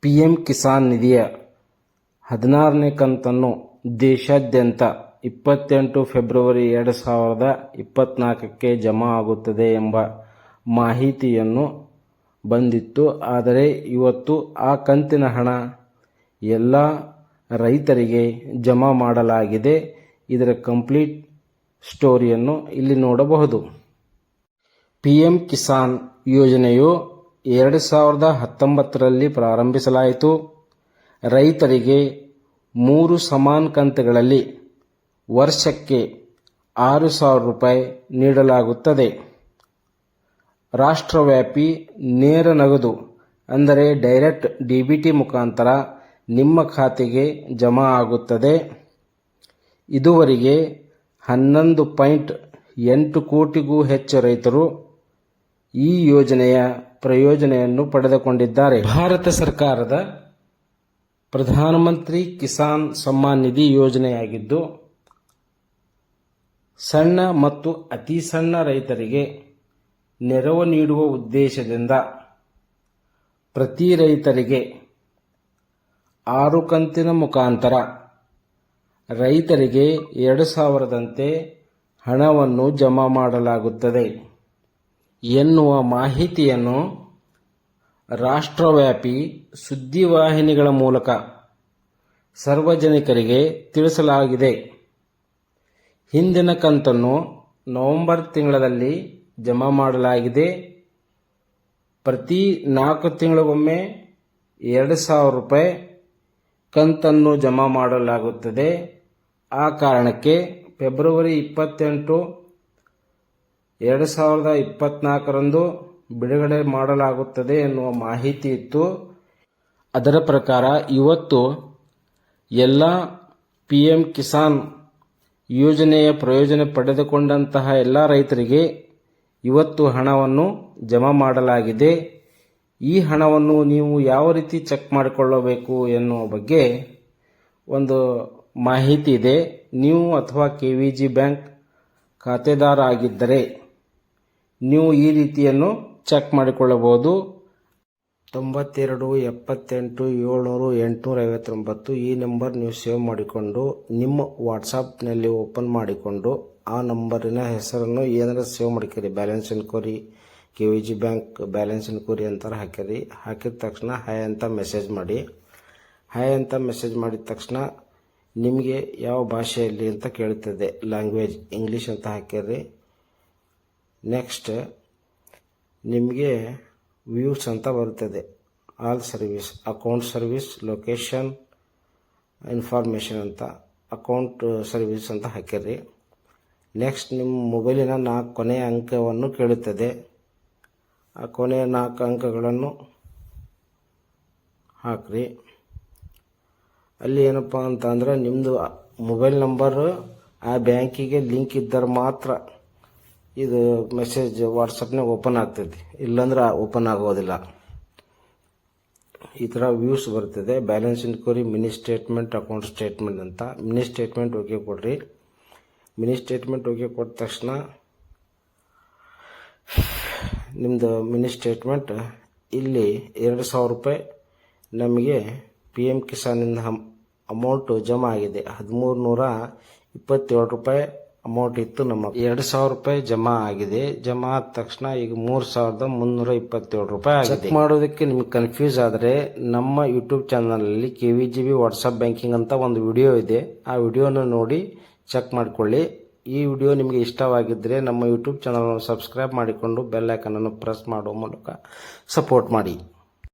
PM Kisan ನಿಧಿಯ ಹದಿನಾರನೇ ಕಂತನ್ನು ದೇಶಾದ್ಯಂತ ಇಪ್ಪತ್ತೆಂಟು ಫೆಬ್ರವರಿ ಎರಡು ಸಾವಿರದ ಇಪ್ಪತ್ನಾಲ್ಕಕ್ಕೆ ಜಮಾ ಆಗುತ್ತದೆ ಎಂಬ ಮಾಹಿತಿಯನ್ನು ಬಂದಿತ್ತು. ಆದರೆ ಇವತ್ತು ಆ ಕಂತಿನ ಹಣ ಎಲ್ಲ ರೈತರಿಗೆ ಜಮಾ ಮಾಡಲಾಗಿದೆ. ಇದರ ಕಂಪ್ಲೀಟ್ ಸ್ಟೋರಿಯನ್ನು ಇಲ್ಲಿ ನೋಡಬಹುದು. ಪಿ ಎಂ ಕಿಸಾನ್ ಯೋಜನೆಯು ಎರಡು ಸಾವಿರದ ಹತ್ತೊಂಬತ್ತರಲ್ಲಿ ಪ್ರಾರಂಭಿಸಲಾಯಿತು. ರೈತರಿಗೆ ಮೂರು ಸಮಾನ ಕಂತುಗಳಲ್ಲಿ ವರ್ಷಕ್ಕೆ ಆರು ಸಾವಿರ ರೂಪಾಯಿ ನೀಡಲಾಗುತ್ತದೆ. ರಾಷ್ಟ್ರವ್ಯಾಪಿ ನೇರ ನಗದು, ಅಂದರೆ ಡೈರೆಕ್ಟ್ ಡಿಬಿಟಿ ಮುಖಾಂತರ ನಿಮ್ಮ ಖಾತೆಗೆ ಜಮಾ ಆಗುತ್ತದೆ. ಇದುವರೆಗೆ ಹನ್ನೊಂದು ಪಾಯಿಂಟ್ ಎಂಟು ಕೋಟಿಗೂ ಹೆಚ್ಚು ರೈತರು ಈ ಯೋಜನೆಯ ಪ್ರಯೋಜನೆಯನ್ನು ಪಡೆದುಕೊಂಡಿದ್ದಾರೆ. ಭಾರತ ಸರ್ಕಾರದ ಪ್ರಧಾನಮಂತ್ರಿ ಕಿಸಾನ್ ಸಮ್ಮಾನ್ ನಿಧಿ ಯೋಜನೆಯಾಗಿದ್ದು, ಸಣ್ಣ ಮತ್ತು ಅತಿ ಸಣ್ಣ ರೈತರಿಗೆ ನೆರವು ನೀಡುವ ಉದ್ದೇಶದಿಂದ ಪ್ರತಿ ರೈತರಿಗೆ ಆರು ಕಂತಿನ ಮುಖಾಂತರ ರೈತರಿಗೆ ಎರಡು ಸಾವಿರದಂತೆ ಹಣವನ್ನು ಜಮಾ ಮಾಡಲಾಗುತ್ತದೆ. ಎನ್ನುವ ಮಾಹಿತಿಯನ್ನು ರಾಷ್ಟ್ರವ್ಯಾಪಿ ಸುದ್ದಿವಾಹಿನಿಗಳ ಮೂಲಕ ಸಾರ್ವಜನಿಕರಿಗೆ ತಿಳಿಸಲಾಗಿದೆ. ಹಿಂದಿನ ಕಂತನ್ನು ನವೆಂಬರ್ ತಿಂಗಳಲ್ಲಿ ಜಮಾ ಮಾಡಲಾಗಿದೆ. ಪ್ರತಿ ನಾಲ್ಕು ತಿಂಗಳಿಗೊಮ್ಮೆ ಎರಡು ಸಾವಿರ ರೂಪಾಯಿ ಕಂತನ್ನು ಜಮಾ ಮಾಡಲಾಗುತ್ತದೆ. ಆ ಕಾರಣಕ್ಕೆ ಫೆಬ್ರವರಿ ಇಪ್ಪತ್ತೆಂಟು ಎರಡು ಸಾವಿರದ ಇಪ್ಪತ್ನಾಲ್ಕರಂದು ಬಿಡುಗಡೆ ಮಾಡಲಾಗುತ್ತದೆ ಎನ್ನುವ ಮಾಹಿತಿ ಇತ್ತು. ಅದರ ಪ್ರಕಾರ ಇವತ್ತು ಎಲ್ಲ ಪಿ ಎಂ ಕಿಸಾನ್ ಯೋಜನೆಯ ಪ್ರಯೋಜನ ಪಡೆದುಕೊಂಡಂತಹ ಎಲ್ಲ ರೈತರಿಗೆ ಇವತ್ತು ಹಣವನ್ನು ಜಮಾ ಮಾಡಲಾಗಿದೆ. ಈ ಹಣವನ್ನು ನೀವು ಯಾವ ರೀತಿ ಚೆಕ್ ಮಾಡಿಕೊಳ್ಳಬೇಕು ಎನ್ನುವ ಬಗ್ಗೆ ಒಂದು ಮಾಹಿತಿ ಇದೆ. ನೀವು ಅಥವಾ ಕೆ ವಿ ಜಿ ಬ್ಯಾಂಕ್ ಖಾತೆದಾರ ಆಗಿದ್ದರೆ ನೀವು ಈ ರೀತಿಯನ್ನು ಚೆಕ್ ಮಾಡಿಕೊಳ್ಳಬಹುದು. ತೊಂಬತ್ತೆರಡು, ಎಪ್ಪತ್ತೆಂಟು, ಏಳ್ನೂರು, ಎಂಟುನೂರ ಐವತ್ತೊಂಬತ್ತು ಈ ನಂಬರ್ ನೀವು ಸೇವ್ ಮಾಡಿಕೊಂಡು ನಿಮ್ಮ ವಾಟ್ಸಪ್ನಲ್ಲಿ ಓಪನ್ ಮಾಡಿಕೊಂಡು ಆ ನಂಬರಿನ ಹೆಸರನ್ನು ಏನಾರ ಸೇವ್ ಮಾಡ್ಕೊರಿ. Balance enquiry K V G bank balance enquiry ಅಂತಾರೆ ಹಾಕಿರಿ. ಹಾಕಿದ ತಕ್ಷಣ ಹಾಯ್ ಅಂತ ಮೆಸೇಜ್ ಮಾಡಿ. ಹಾಯ್ ಅಂತ ಮೆಸೇಜ್ ಮಾಡಿದ ತಕ್ಷಣ ನಿಮಗೆ ಯಾವ ಭಾಷೆಯಲ್ಲಿ ಅಂತ ಕೇಳುತ್ತದೆ ಲ್ಯಾಂಗ್ವೇಜ್ ಇಂಗ್ಲೀಷ್ ಅಂತ ಹಾಕಿರಿ. ನೆಕ್ಸ್ಟ್ ನಿಮಗೆ ವ್ಯೂಸ್ ಅಂತ ಬರುತ್ತದೆ. All service account service location information ಅಂತ ಅಕೌಂಟ್ ಸರ್ವಿಸ್ ಅಂತ ಹಾಕಿರಿ ನೆಕ್ಸ್ಟ್ ನಿಮ್ಮ ಮೊಬೈಲಿನ ನಾಲ್ಕು ಕೊನೆಯ ಅಂಕವನ್ನು ಕೇಳುತ್ತದೆ. ಆ ಕೊನೆಯ ನಾಲ್ಕು ಅಂಕಗಳನ್ನು ಹಾಕ್ರಿ. ಅಲ್ಲಿ ಏನಪ್ಪ ಅಂತ ಅಂದರೆ ನಿಮ್ಮದು ಮೊಬೈಲ್ ನಂಬರ್ ಆ ಬ್ಯಾಂಕಿಗೆ ಲಿಂಕ್ ಇದ್ದರೆ ಮಾತ್ರ ಇದು ಮೆಸೇಜ್ ವಾಟ್ಸಪ್ನಾಗ ಓಪನ್ ಆಗ್ತೈತಿ. ಇಲ್ಲಾಂದ್ರೆ ಓಪನ್ ಆಗೋದಿಲ್ಲ. ಈ ಥರ ವ್ಯೂಸ್ ಬರ್ತದೆ balance inquiry mini statement account statement ಅಂತ. ಮಿನಿ ಸ್ಟೇಟ್ಮೆಂಟ್ ಓಕೆ ಕೊಡ್ರಿ. ಮಿನಿ ಸ್ಟೇಟ್ಮೆಂಟ್ ಓಕೆ ಕೊಟ್ಟ ತಕ್ಷಣ ನಿಮ್ಮದು ಮಿನಿ ಸ್ಟೇಟ್ಮೆಂಟ್ ಇಲ್ಲಿ ಎರಡು ಸಾವಿರ ರೂಪಾಯಿ ನಮಗೆ ಪಿ ಎಂ ಕಿಸಾನಿಂದ ಅಮೌಂಟು ಜಮಾ ಆಗಿದೆ. ಹದಿಮೂರು ನೂರ ಇಪ್ಪತ್ತೇಳು ರೂಪಾಯಿ ಅಮೌಂಟ್ ಇತ್ತು ನಮ್ಮ ಎರಡು ಸಾವಿರ ರೂಪಾಯಿ ಜಮಾ ಆಗಿದೆ. ಜಮಾ ಆದ ತಕ್ಷಣ ಈಗ ಮೂರು ಸಾವಿರದ ಮುನ್ನೂರ ಇಪ್ಪತ್ತೇಳು ರೂಪಾಯಿ ಚೆಕ್ ಮಾಡೋದಕ್ಕೆ ನಿಮ್ಗೆ ಕನ್ಫ್ಯೂಸ್ ಆದರೆ ನಮ್ಮ ಯೂಟ್ಯೂಬ್ ಚಾನಲಲ್ಲಿ K V G B WhatsApp banking ಅಂತ ಒಂದು ವಿಡಿಯೋ ಇದೆ. ಆ ವಿಡಿಯೋನ ನೋಡಿ ಚೆಕ್ ಮಾಡಿಕೊಳ್ಳಿ. ಈ ವಿಡಿಯೋ ನಿಮಗೆ ಇಷ್ಟವಾಗಿದ್ದರೆ ನಮ್ಮ ಯೂಟ್ಯೂಬ್ ಚಾನಲನ್ನು ಸಬ್ಸ್ಕ್ರೈಬ್ ಮಾಡಿಕೊಂಡು ಬೆಲ್ ಐಕನನ್ನು ಪ್ರೆಸ್ ಮಾಡುವ ಮೂಲಕ ಸಪೋರ್ಟ್ ಮಾಡಿ.